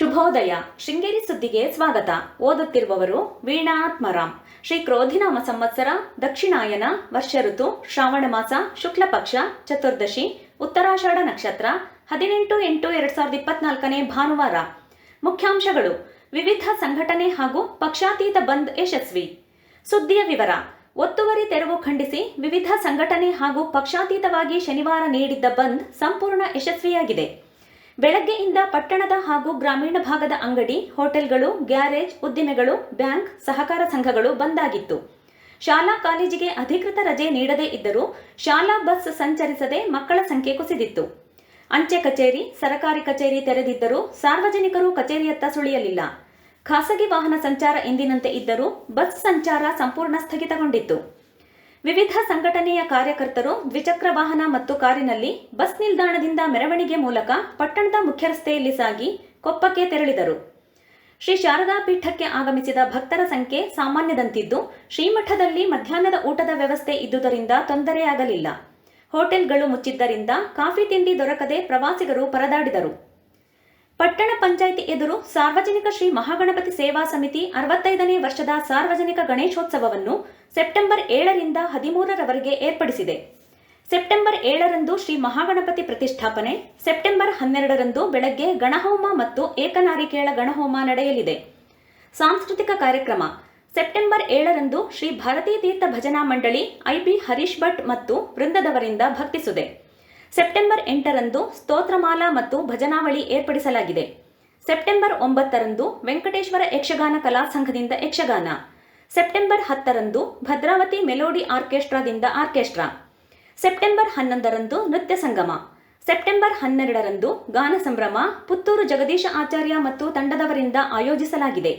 ಶುಭೋದಯ. ಶೃಂಗೇರಿ ಸುದ್ದಿಗೆ ಸ್ವಾಗತ. ಓದುತ್ತಿರುವವರು ವೀಣಾತ್ಮರಾಮ್ ಶ್ರೀ ಕ್ರೋಧಿನಾಮ ಸಂವತ್ಸರ, ದಕ್ಷಿಣಾಯನ, ವರ್ಷ ಋತು, ಶ್ರಾವಣ ಮಾಸ, ಶುಕ್ಲ ಪಕ್ಷ, ಚತುರ್ದಶಿ, ಉತ್ತರಾಷಾಢ ನಕ್ಷತ್ರ, ಹದಿನೆಂಟು ಎಂಟು ಎರಡ್ ಸಾವಿರದ ಇಪ್ಪತ್ನಾಲ್ಕನೇ ಭಾನುವಾರ. ಮುಖ್ಯಾಂಶಗಳು. ವಿವಿಧ ಸಂಘಟನೆ ಹಾಗೂ ಪಕ್ಷಾತೀತ ಬಂದ್ ಯಶಸ್ವಿ. ಸುದ್ದಿಯ ವಿವರ. ಒತ್ತುವರಿ ತೆರವು ಖಂಡಿಸಿ ವಿವಿಧ ಸಂಘಟನೆ ಹಾಗೂ ಪಕ್ಷಾತೀತವಾಗಿ ಶನಿವಾರ ನೀಡಿದ್ದ ಬಂದ್ ಸಂಪೂರ್ಣ ಯಶಸ್ವಿಯಾಗಿದೆ. ಬೆಳಗ್ಗೆಯಿಂದ ಪಟ್ಟಣದ ಹಾಗೂ ಗ್ರಾಮೀಣ ಭಾಗದ ಅಂಗಡಿ, ಹೋಟೆಲ್ಗಳು, ಗ್ಯಾರೇಜ್, ಉದ್ದಿಮೆಗಳು, ಬ್ಯಾಂಕ್, ಸಹಕಾರ ಸಂಘಗಳು ಬಂದಾಗಿತ್ತು. ಶಾಲಾ ಕಾಲೇಜಿಗೆ ಅಧಿಕೃತ ರಜೆ ನೀಡದೇ ಇದ್ದರೂ ಶಾಲಾ ಬಸ್ ಸಂಚರಿಸದೆ ಮಕ್ಕಳ ಸಂಖ್ಯೆ ಕುಸಿದಿತ್ತು. ಅಂಚೆ ಕಚೇರಿ, ಸರಕಾರಿ ಕಚೇರಿ ತೆರೆದಿದ್ದರೂ ಸಾರ್ವಜನಿಕರು ಕಚೇರಿಯತ್ತ ಸುಳಿಯಲಿಲ್ಲ. ಖಾಸಗಿ ವಾಹನ ಸಂಚಾರ ಎಂದಿನಂತೆ ಇದ್ದರೂ ಬಸ್ ಸಂಚಾರ ಸಂಪೂರ್ಣ ಸ್ಥಗಿತಗೊಂಡಿತ್ತು. ವಿವಿಧ ಸಂಘಟನೆಯ ಕಾರ್ಯಕರ್ತರು ದ್ವಿಚಕ್ರ ವಾಹನ ಮತ್ತು ಕಾರಿನಲ್ಲಿ ಬಸ್ ನಿಲ್ದಾಣದಿಂದ ಮೆರವಣಿಗೆ ಮೂಲಕ ಪಟ್ಟಣದ ಮುಖ್ಯ ರಸ್ತೆಯಲ್ಲಿ ಸಾಗಿ ಕೊಪ್ಪಕ್ಕೆ ತೆರಳಿದರು. ಶ್ರೀ ಶಾರದಾ ಪೀಠಕ್ಕೆ ಆಗಮಿಸಿದ ಭಕ್ತರ ಸಂಖ್ಯೆ ಸಾಮಾನ್ಯದಂತಿದ್ದು, ಶ್ರೀಮಠದಲ್ಲಿ ಮಧ್ಯಾಹ್ನದ ಊಟದ ವ್ಯವಸ್ಥೆ ಇದ್ದುದರಿಂದ ತೊಂದರೆಯಾಗಲಿಲ್ಲ. ಹೋಟೆಲ್ಗಳು ಮುಚ್ಚಿದ್ದರಿಂದ ಕಾಫಿ ತಿಂಡಿ ದೊರಕದೆ ಪ್ರವಾಸಿಗರು ಪರದಾಡಿದರು. ಪಟ್ಟಣ ಪಂಚಾಯಿತಿ ಎದುರು ಸಾರ್ವಜನಿಕ ಶ್ರೀ ಮಹಾಗಣಪತಿ ಸೇವಾ ಸಮಿತಿ ಅರವತ್ತೈದನೇ ವರ್ಷದ ಸಾರ್ವಜನಿಕ ಗಣೇಶೋತ್ಸವವನ್ನು ಸೆಪ್ಟೆಂಬರ್ ಏಳರಿಂದ ಹದಿಮೂರರವರೆಗೆ ಏರ್ಪಡಿಸಿದೆ. ಸೆಪ್ಟೆಂಬರ್ ಏಳರಂದು ಶ್ರೀ ಮಹಾಗಣಪತಿ ಪ್ರತಿಷ್ಠಾಪನೆ, ಸೆಪ್ಟೆಂಬರ್ ಹನ್ನೆರಡರಂದು ಬೆಳಗ್ಗೆ ಗಣಹೋಮ ಮತ್ತು ಏಕನಾರಿಕೇಳ ಗಣಹೋಮ ನಡೆಯಲಿದೆ. ಸಾಂಸ್ಕೃತಿಕ ಕಾರ್ಯಕ್ರಮ, ಸೆಪ್ಟೆಂಬರ್ ಏಳರಂದು ಶ್ರೀ ಭಾರತೀ ತೀರ್ಥ ಭಜನಾ ಮಂಡಳಿ ಐಪಿ ಹರೀಶ್ ಭಟ್ ಮತ್ತು ವೃಂದದವರಿಂದ ಭಕ್ತಿಸುದೆ. ಸೆಪ್ಟೆಂಬರ್ ಎಂಟರಂದು ಸ್ತೋತ್ರಮಾಲಾ ಮತ್ತು ಭಜನಾವಳಿ ಏರ್ಪಡಿಸಲಾಗಿದೆ. ಸೆಪ್ಟೆಂಬರ್ ಒಂಬತ್ತರಂದು ವೆಂಕಟೇಶ್ವರ ಯಕ್ಷಗಾನ ಕಲಾ ಸಂಘದಿಂದ ಯಕ್ಷಗಾನ. ಸೆಪ್ಟೆಂಬರ್ ಹತ್ತರಂದು ಭದ್ರಾವತಿ ಮೆಲೋಡಿ ಆರ್ಕೆಸ್ಟ್ರಾದಿಂದ ಆರ್ಕೆಸ್ಟ್ರಾ. ಸೆಪ್ಟೆಂಬರ್ ಹನ್ನೊಂದರಂದು ನೃತ್ಯ ಸಂಗಮ. ಸೆಪ್ಟೆಂಬರ್ ಹನ್ನೆರಡರಂದು ಗಾನ ಸಂಭ್ರಮ, ಪುತ್ತೂರು ಜಗದೀಶ ಆಚಾರ್ಯ ಮತ್ತು ತಂಡದವರಿಂದ ಆಯೋಜಿಸಲಾಗಿದೆ.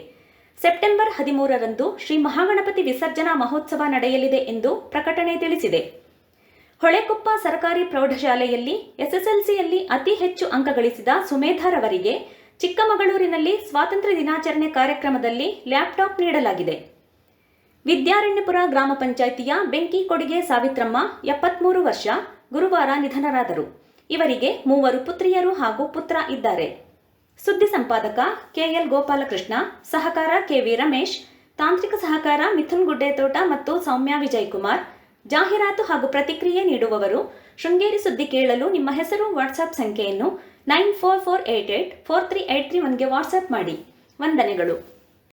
ಸೆಪ್ಟೆಂಬರ್ ಹದಿಮೂರರಂದು ಶ್ರೀ ಮಹಾಗಣಪತಿ ವಿಸರ್ಜನಾ ಮಹೋತ್ಸವ ನಡೆಯಲಿದೆ ಎಂದು ಪ್ರಕಟಣೆ ತಿಳಿಸಿದೆ. ಹೊಳೆಕೊಪ್ಪ ಸರ್ಕಾರಿ ಪ್ರೌಢಶಾಲೆಯಲ್ಲಿ ಎಸ್ಎಸ್ಎಲ್ಸಿಯಲ್ಲಿ ಅತಿ ಹೆಚ್ಚು ಅಂಕ ಗಳಿಸಿದ ಸುಮೇಧಾರವರಿಗೆ ಚಿಕ್ಕಮಗಳೂರಿನಲ್ಲಿ ಸ್ವಾತಂತ್ರ್ಯ ದಿನಾಚರಣೆ ಕಾರ್ಯಕ್ರಮದಲ್ಲಿ ಲ್ಯಾಪ್ಟಾಪ್ ನೀಡಲಾಗಿದೆ. ವಿದ್ಯಾರಣ್ಯಪುರ ಗ್ರಾಮ ಪಂಚಾಯಿತಿಯ ಬೆಂಕಿ ಕೊಡುಗೆ ಸಾವಿತ್ರಮ್ಮ, ಎಪ್ಪತ್ಮೂರು ವರ್ಷ, ಗುರುವಾರ ನಿಧನರಾದರು. ಇವರಿಗೆ ಮೂವರು ಪುತ್ರಿಯರು ಹಾಗೂ ಪುತ್ರ ಇದ್ದಾರೆ. ಸುದ್ದಿ ಸಂಪಾದಕ ಕೆಎಲ್ ಗೋಪಾಲಕೃಷ್ಣ, ಸಹಕಾರ ಕೆವಿ ರಮೇಶ್, ತಾಂತ್ರಿಕ ಸಹಕಾರ ಮಿಥುನ್ ಗುಡ್ಡೆತೋಟ ಮತ್ತು ಸೌಮ್ಯ ವಿಜಯಕುಮಾರ್ ಜಾಹೀರಾತು ಹಾಗೂ ಪ್ರತಿಕ್ರಿಯೆ ನೀಡುವವರು, ಶೃಂಗೇರಿ ಸುದ್ದಿ ಕೇಳಲು ನಿಮ್ಮ ಹೆಸರು ವಾಟ್ಸಾಪ್ ಸಂಖ್ಯೆಯನ್ನು nine four four eight eight four three eight three ಒನ್ಗೆ WhatsApp ಮಾಡಿ. ವಂದನೆಗಳು.